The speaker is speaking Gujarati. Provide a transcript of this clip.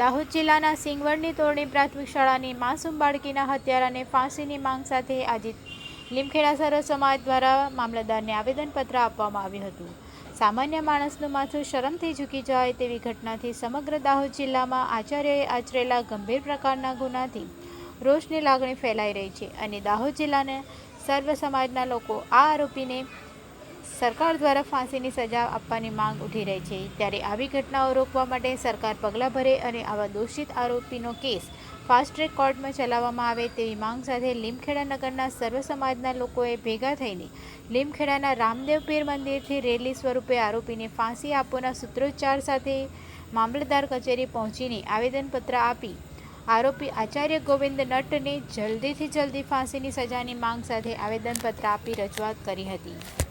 દાહોદ જિલ્લાના સિંગવડની તોરણી પ્રાથમિક શાળાની માસૂમ બાળકીના હત્યારાને ફાંસીની માંગ સાથે આજે લીમખેડા સરસ સમાજ દ્વારા મામલતદારને આવેદનપત્ર આપવામાં આવ્યું હતું. સામાન્ય માણસનું માથું શરમથી ઝૂકી જાય તેવી ઘટનાથી સમગ્ર દાહોદ જિલ્લામાં આચાર્યએ આચરેલા ગંભીર પ્રકારના ગુનાથી રોષની લાગણી ફેલાઈ રહી છે અને દાહોદ જિલ્લાના સર્વ સમાજના લોકો આ આરોપીને સરકાર દ્વારા ફાંસીની સજા આપવાની માંગ ઉઠી રહી છે. ત્યારે આવી ઘટનાઓ રોકવા માટે સરકાર પગલાં ભરે અને આવા દોષિત આરોપીનો કેસ ફાસ્ટ ટ્રેક કોર્ટમાં ચલાવવામાં આવે તેવી માંગ સાથે લીમખેડા નગરના સર્વ સમાજના લોકોએ ભેગા થઈને લીમખેડાના રામદેવ પીર મંદિરથી રેલી સ્વરૂપે આરોપીને ફાંસી આપવાના સૂત્રોચ્ચાર સાથે મામલતદાર કચેરી પહોંચીને આવેદનપત્ર આપી આરોપી આચાર્ય ગોવિંદ નટને જલ્દીથી જલ્દી ફાંસીની સજાની માંગ સાથે આવેદનપત્ર આપી રજૂઆત કરી હતી.